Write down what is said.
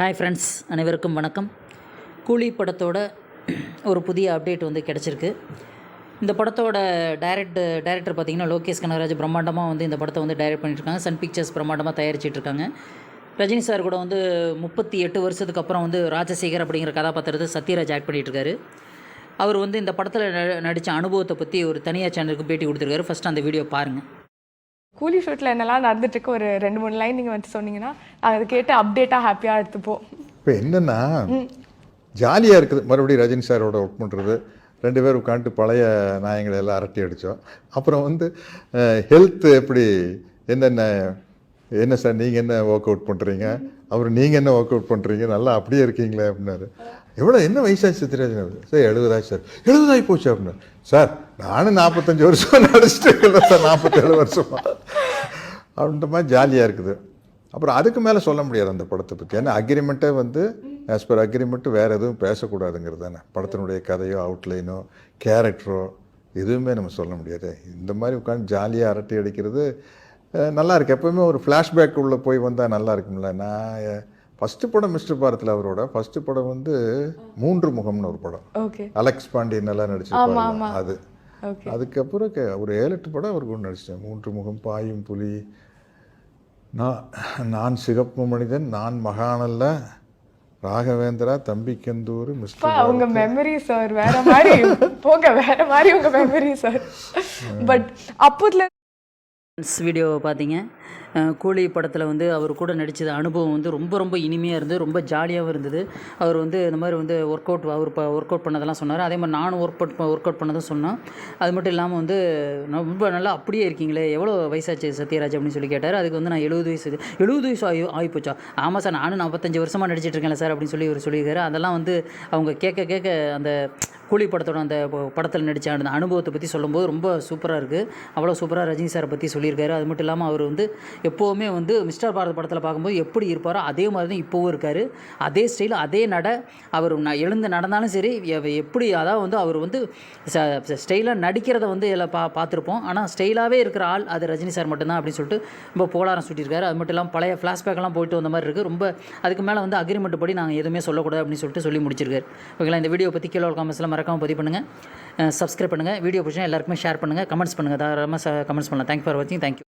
Hi friends அனைவருக்கும் வணக்கம். கூலி படத்தோட ஒரு புதிய அப்டேட் வந்து கிடச்சிருக்கு. இந்த படத்தோட டைரக்ட் டைரக்டர் பார்த்தீங்கன்னா லோகேஷ் கனகராஜ் பிரம்மாண்டமாக வந்து இந்த படத்தை வந்து டைரக்ட் பண்ணிட்டுருக்காங்க. சன் பிக்சர்ஸ் பிரம்மாண்டமாக தயாரிச்சிட்ருக்காங்க. ரஜினி சார் கூட வந்து முப்பத்தி எட்டு வருஷத்துக்கு அப்புறம் வந்து ராஜசேகர் அப்படிங்கிற கதாபாத்திரத்தை சத்யராஜ் ஆக்ட் பண்ணிகிட்ருக்காரு அவர் வந்து இந்த படத்தில் நடித்த அனுபவத்தை பற்றி ஒரு தனியார் சேனலுக்கு பேட்டி கொடுத்துருக்காரு. ஃபஸ்ட்டு அந்த வீடியோ பாருங்கள் கூலி ஷூட்டில் என்னெல்லாம் நடந்துட்டு இருக்கு ஒரு ரெண்டு மூணு லைன் நீங்கள் வந்து சொன்னீங்கன்னா அதை கேட்டு அப்டேட்டாக ஹாப்பியாக எடுத்துப்போம். இப்போ என்னன்னா ஜாலியாக இருக்குது. மறுபடியும் ரஜினி சாரோட ஒர்க் பண்ணுறது ரெண்டு பேரும் உட்காந்துட்டு பழைய நாயங்களை எல்லாம் அரட்டி அடித்தோம் அப்புறம் வந்து ஹெல்த் எப்படி என்னென்ன என்ன சார் நீங்கள் என்ன ஒர்க் அவுட் பண்ணுறீங்க அப்புறம் நீங்கள் என்ன ஒர்க் அவுட் பண்ணுறீங்க நல்லா அப்படியே இருக்கீங்களே அப்படின்னாரு. எவ்வளோ என்ன வயசாச்சு சத்யராஜன் சார் எழுபதாச்சு சார் எழுபதாகி போச்சு அப்படின்னாரு. சார் நானும் நாற்பத்தஞ்சு வருஷம் நடிச்சிட்டு சார் நாற்பத்தேழு வருஷமா. அப்படின்ற மாதிரி ஜாலியாக இருக்குது. அப்புறம் அதுக்கு மேலே சொல்ல முடியாது அந்த படத்தை பற்றி ஏன்னா அக்ரிமெண்ட்டே வந்து ஆஸ் பர் அக்ரிமெண்ட்டு வேறு எதுவும் பேசக்கூடாதுங்கிறது தானே படத்தினுடைய கதையோ அவுட்லைனோ கேரக்டரோ எதுவுமே நம்ம சொல்ல முடியாது. இந்த மாதிரி உட்காந்து ஜாலியாக அரட்டை அடிக்கிறது அஹ், நல்லா இருக்கு. எப்பவுமே ஒரு ஃப்ளாஷ்பேக் உள்ள போய் வந்தால் நல்லா இருக்கும்ல. நான் ஃபஸ்ட்டு படம் மிஸ்டர் பாரத்தில் அவரோட ஃபஸ்ட்டு படம் வந்து மூன்று முகம்னு ஒரு படம். அலெக்ஸ் பாண்டியன் ஆமா, நடிச்சிருப்பாங்க. அது. அதுக்கப்புறம் ஒரு ஏழு எட்டு படம் அவர் கூட நடிச்சிட்டேன். மூன்று முகம் பாயும் புலி நான் நான் சிகப்பு மனிதன் நான் மகானல்ல ராகவேந்திரா தம்பிக்கந்தூர் மிஸ்டர் உங்க மெமரி சார் வேற மாதிரி போங்க வேற மாதிரி உங்க மெமரி சார் பட் அப்போதுல வீடியோவை பார்த்தீங்க கூலி படத்தில் வந்து அவர் கூட நடித்தது அனுபவம் வந்து ரொம்ப ரொம்ப இனிமையாக இருந்தது ரொம்ப ஜாலியாகவும் இருந்தது. அவர் வந்து இந்த மாதிரி வந்து ஒர்க் அவுட் அவர் இப்போ ஒர்க் அவுட் பண்ணதெல்லாம் சொன்னார். அதே மாதிரி நானும் ஒர்க் அவுட் ஒர்க் அவுட் பண்ணதும் சொன்னேன். அது மட்டும் இல்லாமல் வந்து ரொம்ப நல்லா அப்படியே இருக்கீங்களே எவ்வளோ வயசாச்சு சத்யராஜ் அப்படின்னு சொல்லி கேட்டார். அதுக்கு வந்து நான் எழுபது வயசு எழுபது வயசு ஆகி ஆகிப்போச்சா ஆமாம் சார் நானும் நாற்பத்தஞ்சு வருஷமாக நடிச்சிட்டு இருக்கேன் சார் அப்படின்னு சொல்லி இவர் சொல்லியிருக்காரு. அதெல்லாம் வந்து அவங்க கேட்க கேட்க அந்த கூலி படத்தோட அந்த படத்தில் நடித்த அந்த அனுபவத்தை பற்றி சொல்லும்போது ரொம்ப சூப்பராக இருக்குது அவ்வளோ சூப்பராக ரஜினி சாரை பற்றி சொல்லியிருக்காரு. அது மட்டும் இல்லாமல் அவர் வந்து எப்போவுமே வந்து மிஸ்டர் பாரத் படத்தில் பார்க்கும்போது எப்படி இருப்பாரோ அதே மாதிரி தான் இப்போவும் இருக்கார். அதே ஸ்டைல் அதே நட. அவர் நான் எழுந்து நடந்தாலும் சரி எப்படி அதாவது வந்து அவர் வந்து ஸ்டைலாக நடிக்கிறத வந்து எல்லாம் பா பார்த்துருப்போம். ஆனால் ஸ்டைலாகவே இருக்கிற ஆள் அது ரஜினி சார் மட்டும்தான் அப்படின்னு சொல்லிட்டு ரொம்ப போலாரம் சுட்டியிருக்காரு. அது மட்டும் இல்லாமல் பழைய ஃப்ளாஷ்பேக்கெல்லாம் போயிட்டு வந்த மாதிரி இருக்குது ரொம்ப அதுக்கு மேலே வந்து அக்ரிமெண்ட் படி நாங்கள் எதுவுமே சொல்லக்கூடாது அப்படின்னு சொல்லிட்டு சொல்லி முடிச்சிருக்காரு. ஓகேங்களா? இந்த வீடியோ பற்றி கீழே காமெண்ட்ஸ்லாம் மறக்காமல் பதிவு பண்ணுங்கள் சப்ஸ்கிரைப் பண்ணுங்கள் வீடியோ பிடிச்சா எல்லாருக்குமே ஷேர் பண்ணுங்கள் கமெண்ட்ஸ் பண்ணுங்கள் தாராளமாக கமெண்ட்ஸ் பண்ணலாம். தேங்க் ஃபார் வாட்சிங் தேங்க்யூ